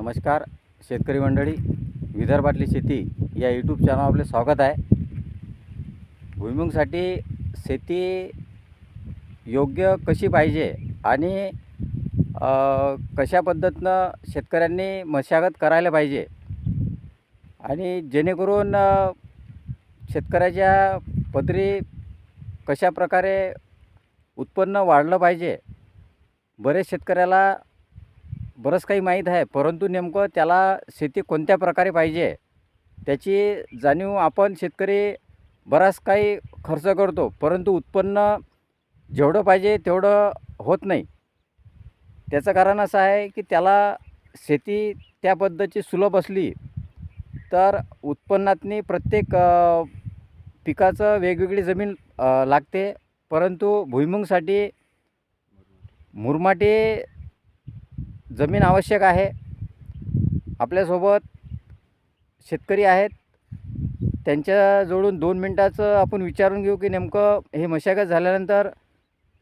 नमस्कार शेतकरी मंडळी विदर्भातली शेती या यूट्यूब चॅनल आपले स्वागत आहे. भुईमुगसाठी शेती योग्य कशी पाहिजे आणि कशा पद्धतीनं शेतकऱ्यांनी मशागत करायला पाहिजे आणि जेणेकरून शेतकऱ्याच्या पदरी कशा प्रकारे उत्पन्न वाढलं पाहिजे बरेच शेतकऱ्याला बरंच काही माहीत आहे परंतु नेमकं त्याला शेती कोणत्या प्रकारे पाहिजे त्याची जाणीव आपण शेतकरी बराच काही खर्च करतो परंतु उत्पन्न जेवढं पाहिजे तेवढं होत नाही. त्याचं कारण असं आहे की त्याला शेती त्या पद्धतीची सुलभ असली तर उत्पन्नातनी प्रत्येक पिकाचं वेगवेगळी जमीन लागते परंतु भुईमुंगसाठी मुरमाटी जमीन आवश्यक आहे. आपल्यासोबत शेतकरी आहेत. त्यांच्याजवळून दोन मिनटाचं आपण विचारून घेऊ की नेमकं हे मशागत झाल्यानंतर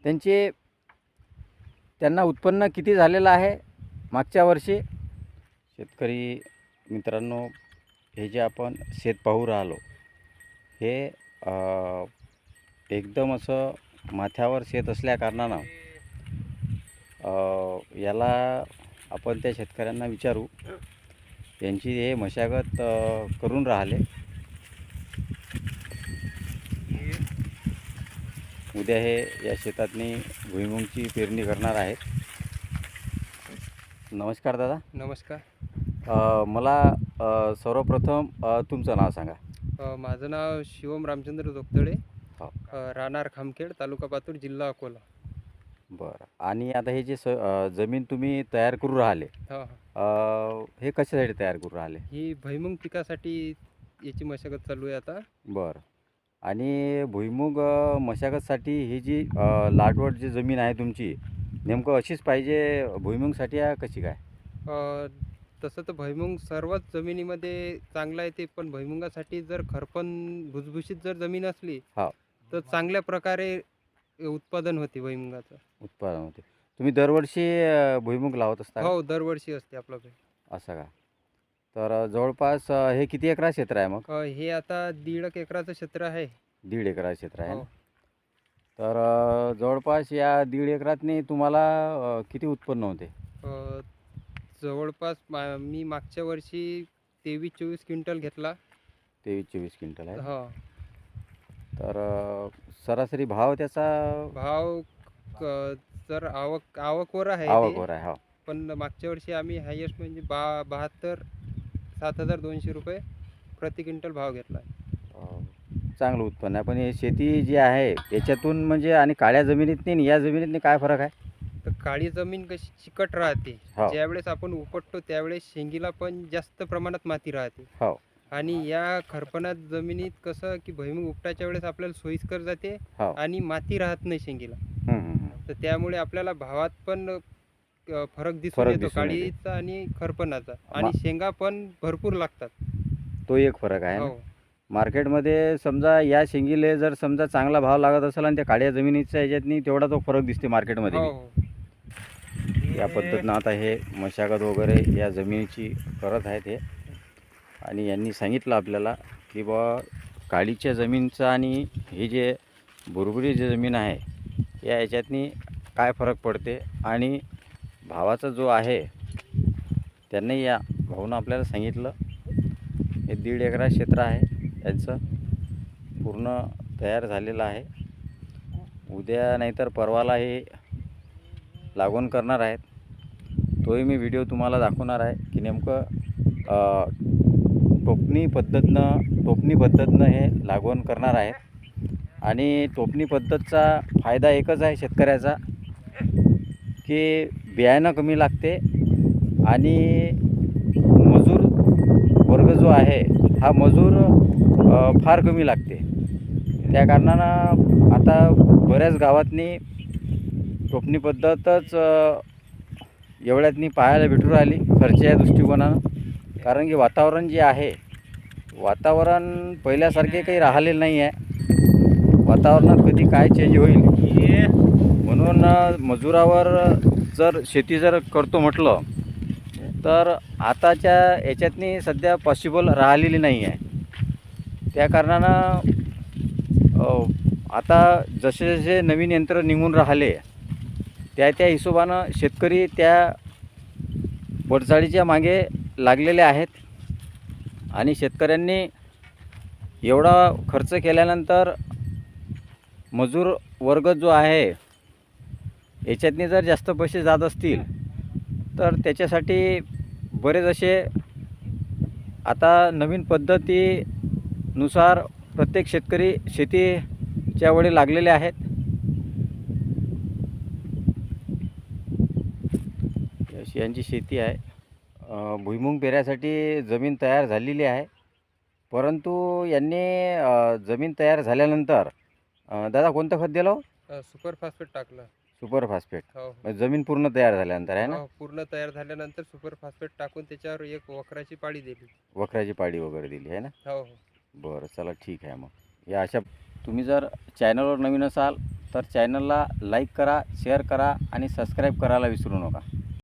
त्यांचे त्यांना उत्पन्न किती झालेलं आहे मागच्या वर्षी? शेतकरी मित्रांनो हे जे आपण शेत पाहू राहिलो हे एकदम असं माथ्यावर शेत असल्याकारणानं याला आपण त्या शेतकऱ्यांना विचारू. यांची हे मशागत करून राहिले. उद्या हे या शेतातनी भुईमुंगची पेरणी करणार आहेत. नमस्कार दादा. नमस्कार. मला सर्वप्रथम तुमचं नाव सांगा. माझं नाव शिवम रामचंद्र जोगतळे. हो. राहणार खामखेड तालुका पातूर जिल्हा अकोला. बरं. आणि आता हे जे स अ, जमीन तुम्ही तयार करू राहिले हा अ, हे कशासाठी तयार करू राहिले? ही भैमुंग पिकासाठी याची मशागत चालू आहे आता. बरं. आणि भुईमुग अ, मशागतसाठी ही जी अ, लाटवट जी जमीन आहे तुमची नेमकं अशीच पाहिजे भुईमुगसाठी आहे कशी काय? अ, तसं तर भैमुंग सर्वच जमिनीमध्ये चांगला येते पण भैमुंगासाठी जर खरपण भुसभुशीत जर जमीन असली हो. तर चांगल्या प्रकारे उत्पादन होते भैमुंगाचं उत्पादन होते. तुम्ही दरवर्षी अ, भुईमुग लावत असता का? हो दरवर्षी असते आपलं पीक. असं का? तर अ, जवळपास अ, हे किती एकरा क्षेत्र आहे मग? अ, हे आता दीड एक एकराचं क्षेत्र आहे. दीड एकरा क्षेत्र आहे हो. तर अ, जवळपास या दीड एकरातनी तुम्हाला अ, किती उत्पन्न होते? अ, जवळपास मा मी मागच्या वर्षी तेवीस चोवीस क्विंटल घेतला. तेवीस चोवीस क्विंटल आहे. हो. तर सरासरी भाव त्याचा? भाव क- जर आवक आवकवर आहे ते, आवकवर आहे हो. पण मागच्या वर्षी आम्ही हायेस्ट म्हणजे बा बहात्तर सात हजार दोनशे रुपये प्रति क्विंटल भाव घेतला. अ, चांगलं उत्पन्न आहे. पण हे शेती जी आहे याच्यातून म्हणजे आणि काळ्या जमिनीतनी आणि या जमिनीतनी काय फरक आहे? तर काळी जमीन कशी चिकट राहते. हो. ज्यावेळेस आपण उपटतो त्यावेळेस शेंगीला पण जास्त प्रमाणात माती राहते. हो. आणि या खरपणात जमिनीत कसं की भुईमुग उपटायच्या वेळेस आपल्याला सोयीस्कर जाते हो. आणि माती राहत नाही शेंगीला हम्म, हम्म, हम्म. तर त्यामुळे आपल्याला भावात पण अ, फरक दिसून फरक येतो दिसून येते. काळीचा आणि खरपणाचा आणि शेंगा पण भरपूर लागतात तो एक फरक आहे ना हो मार्केटमध्ये समजा या शेंगीले जर समजा चांगला भाव लागत असेल आणि त्या काळ्या जमिनीच्या ह्याच्यातनी तेवढा तो फरक दिसते मार्केटमध्ये हो. हो या पद्धतीनं आता हे मशागत वगैरे या जमिनीची करत आहेत हे आणि यांनी सांगितलं आपल्याला की बा काळीच्या जमीनचं आणि हे जे भुरभुरी जे जमीन आहे या याच्यातनी काय फरक पडते आणि भावाचा जो आहे त्यांनी या भाऊनं आपल्याला सांगितलं. हे दीड एकरा क्षेत्र आहे यांचं पूर्ण तयार झालेलं आहे. उद्या नाहीतर परवाला हे लागवण करणार आहेत. तोही मी व्हिडिओ तुम्हाला दाखवणार आहे की नेमकं टोपणी पद्धतनं टोपणी पद्धतनं हे लागवण करणार आहेत आणि टोपणी पद्धतचा फायदा एकच आहे शेतकऱ्याचा की बियाणं कमी लागते आणि मजूर वर्ग जो आहे हा मजूर फार कमी लागते. त्या कारणानं आता बऱ्याच गावातनी टोपणी पद्धतच एवढ्यातनी पाहायला भेटू राहिली खर्चाच्या दृष्टिकोनानं. कारण की वातावरण जे आहे वातावरण पहिल्यासारखे काही राहिलेलं नाही आहे वातावरणात कधी काय चेंज होईल म्हणून मजुरावर जर शेती जर करतो म्हटलं तर आताच्या याच्यातनी सध्या पॉसिबल राहिलेली नाही आहे त्या कारणानं आता जसे जसे नवीन यंत्र निघून राहिले त्या त्या हिशोबानं शेतकरी त्या पडसाळीच्या मागे लागलेले आहेत. आणि शेतकऱ्यांनी एवढा खर्च केल्यानंतर मजूर वर्ग जो आहे याच्यातनी जर जास्त पैसे जात असतील तर त्याच्यासाठी बरेच असे आता नवीन पद्धतीनुसार प्रत्येक शेतकरी शेतीच्या वेळी लागलेले आहेत. अशी यांची शेती आहे. भुईमुग पेरासाठी जमीन तयार झालेली आहे. परंतु यांनी जमीन तयार झाल्यानंतर दादा कोणतं खत दिलं? सुपर फॉस्फेट टाकलं. Super phosphate. हो हो. म्हणजे जमीन पूर्ण तयार झाल्यानंतर आहे ना? हो, पूर्ण तयार झाल्यानंतर सुपर फॉस्फेट टाकून त्याच्यावर एक वखराची पाळी दिली. वखराची पाडी वगैरे दिली आहे ना? हो हो. बरं चला ठीक आहे मग. या अशा तुम्ही जर चॅनलवर नवीन असाल तर चॅनलला लाईक करा शेअर करा आणि सबस्क्राईब करायला विसरू नका.